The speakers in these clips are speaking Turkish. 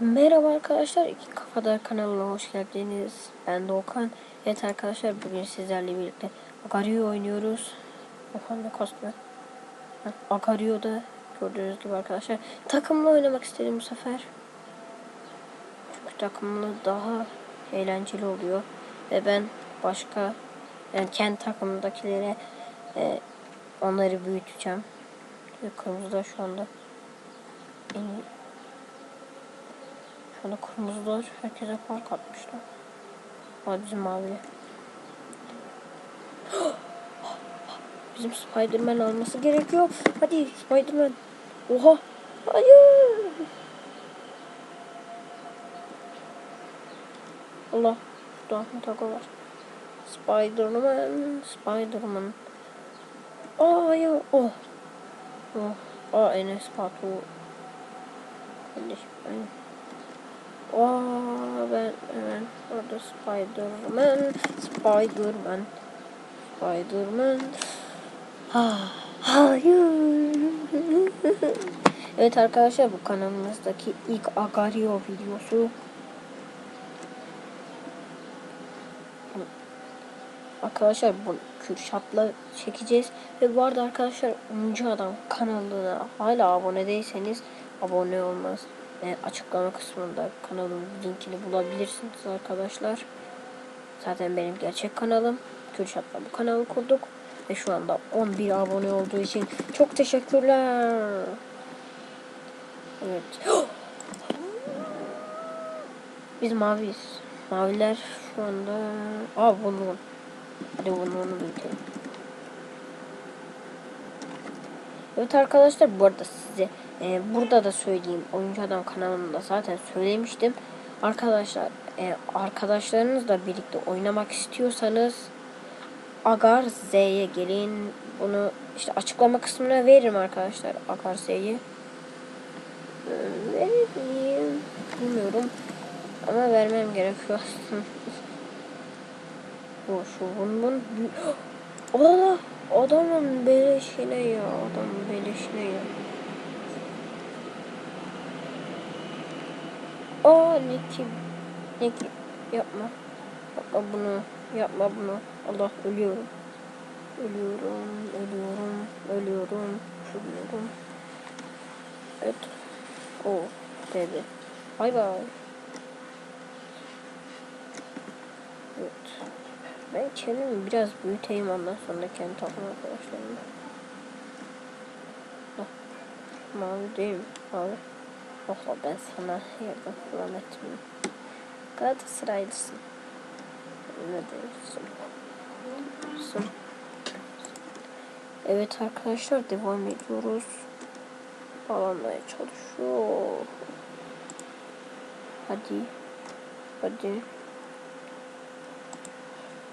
Merhaba arkadaşlar, iki Kafadar kanalına hoş geldiniz. Ben Doğukan. Evet arkadaşlar, bugün sizlerle birlikte Agario oynuyoruz. Okan ne kostümü? Agario'da gördüğünüz gibi arkadaşlar. Takımla oynamak istedim bu sefer. Çünkü takımlı daha eğlenceli oluyor. Ve ben başka, yani kendi takımdakilere e, onları büyüteceğim. Ve kırmızıda şu anda şu anda kırmızılar herkese fark atmışlar. Ama bizim mavi. Bizim Spiderman alması gerekiyor. Hadi Spiderman. Oha. Hayır. Allah. Şurada Taco var. Spiderman. Spiderman. Aa hayır. Oh. Oh. Aa Enes Batu. Kardeşim ben. Aa ben hemen orada Spiderman, Spiderman, Spiderman. Ah, hayır. evet arkadaşlar bu kanalımızdaki ilk Agario videosu. Arkadaşlar bu Kürşat'la çekeceğiz. Ve bu arada arkadaşlar Oyuncu Adam kanalına hala abone değilseniz abone olmaz e, açıklama kısmında kanalın linkini bulabilirsiniz arkadaşlar. Zaten benim gerçek kanalım. Kürşat'la bu kanalı kurduk. Ve şu anda 11 abone olduğu için çok teşekkürler. Evet. Biz maviyiz. Maviler şu anda... Aa bunu. Hadi bunu onu büyütelim. Evet arkadaşlar bu arada size e, burada da söyleyeyim. Oyuncu Adam kanalında zaten söylemiştim. Arkadaşlar e, arkadaşlarınızla birlikte oynamak istiyorsanız Agar Z'ye gelin. Bunu işte açıklama kısmına veririm arkadaşlar. Agar Z'yi. E, vereyim. Bilmiyorum. Ama vermem gerekiyor aslında. Şu bun bun. Allah adamın beleşine ya. Adamın beleşine ya. Aa Niki. Niki. Yapma. Yapma bunu. Yapma bunu. Allah ölüyorum. Ölüyorum. Ölüyorum. Ölüyorum. Ölüyorum. Evet. O dedi. Bay bay. Evet. Ben kendimi biraz büyüteyim ondan sonra kendi takım arkadaşlarımla. Mavi değil mi? Mavi. Oha ben sana yardım falan etmiyorum. Galatasaraylısın. Ne diyorsun? Diyorsun. Evet arkadaşlar devam ediyoruz. Bağlanmaya çalışıyor. Hadi. Hadi.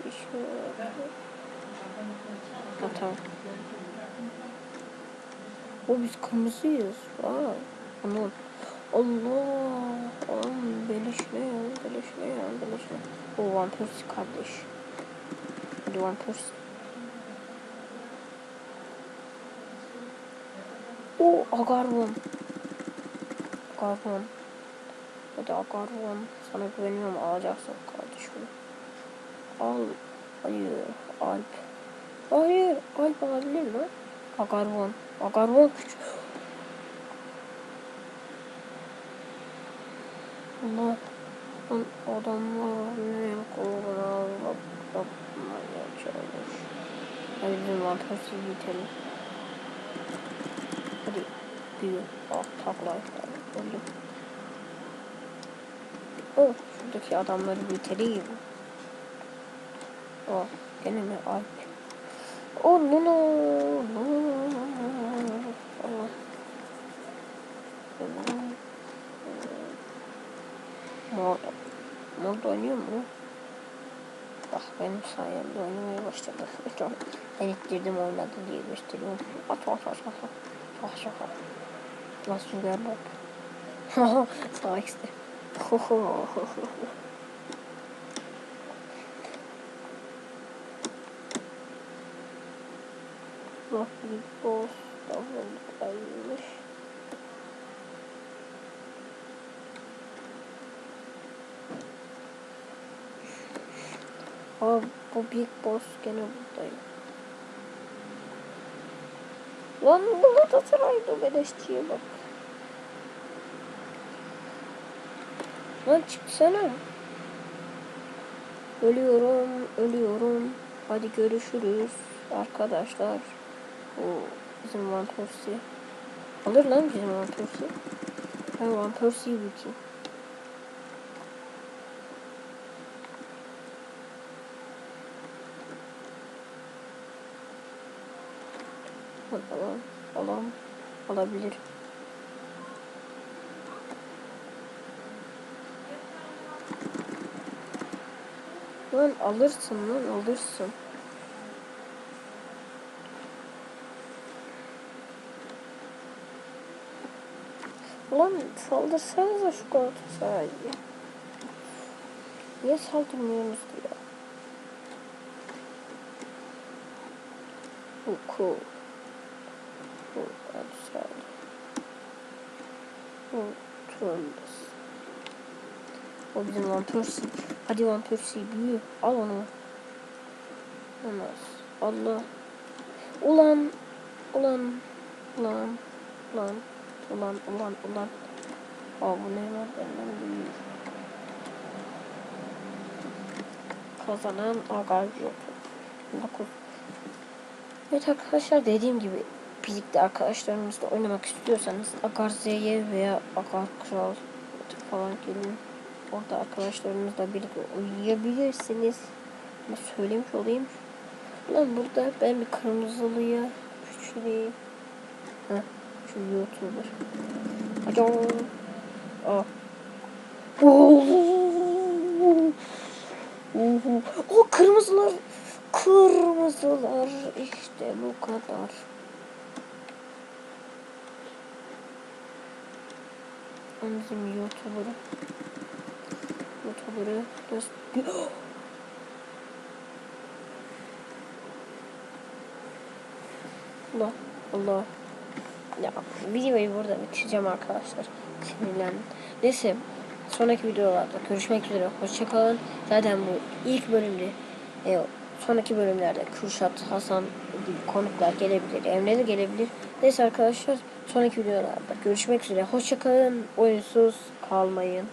Bir şey Ha, tamam. O biz kırmızıyız. Aa, anladım. Allah. Oğlum beleş ne ya? Beleş ne ya? Beleş ne? O One Piece kardeş. Hadi One Piece. O Agarwon. Agarwon. Hadi Agarwon. Sana güveniyorum alacaksın kardeşim. Al. Hayır. Alp. Hayır. Alp alabilir mi? Agarwon. Agarwon küçük. Allah adamlar ne kovalar yapmaya çalış. Hadi bizim mantıksız bitelim. Hadi. Ah takla Öldüm. Oh şuradaki adamları bitireyim. Oh gene mi Alp? Oh Luna. Luna. Allah. Mod oynuyor mu? Bak benim sayemde oynamaya başladı. Çok ben ittirdim oynadı diye gösteriyorum. At at at at at. Ah şaka. Nasıl sünger bak. Sağ işte. Bak bir boss davranışlarıymış. Aa bu Big Boss gene buradayım. Lan Galatasaray'da beleşçiye bak. Lan çıksana. Ölüyorum, ölüyorum. Hadi görüşürüz arkadaşlar. O bizim Van Persie. Alır lan bizim Van Persie. Ben Van Persie'yi bakayım. Bakalım. Alam. Alabilir. Lan alırsın lan alırsın. Ulan saldırsanıza şu Galatasaray'ı. Niye saldırmıyorsunuz ya? Oh, cool. Turles. O bizim Van Persie. Hadi Van Persie büyü. Al onu. Olmaz. Allah. Ulan. Ulan. Ulan. Ulan. Ulan. Ulan. Ulan. Aa bu ne var benden büyük. Kazanan Agaj yok. Dokuz. Evet arkadaşlar dediğim gibi birlikte arkadaşlarımızla oynamak istiyorsanız Agar Z'ye veya Agar Kral falan gelin. Orada arkadaşlarımızla birlikte oynayabilirsiniz. Ama söylemiş olayım. Lan burada ben bir kırmızılıya küçüleyim. Heh, şu YouTuber. Acaba Aa. O kırmızılar kırmızılar işte bu kadar. Bizim YouTuber'ı YouTuber'ı göster. Allah Allah. Ya videoyu burada bitireceğim arkadaşlar. Sinirlendim. Neyse sonraki videolarda görüşmek üzere. Hoşçakalın. Zaten bu ilk bölümde e, sonraki bölümlerde Kürşat, Hasan gibi konuklar gelebilir. Emre de gelebilir. Neyse arkadaşlar sonraki videolarda görüşmek üzere. Hoşçakalın. Oyunsuz kalmayın.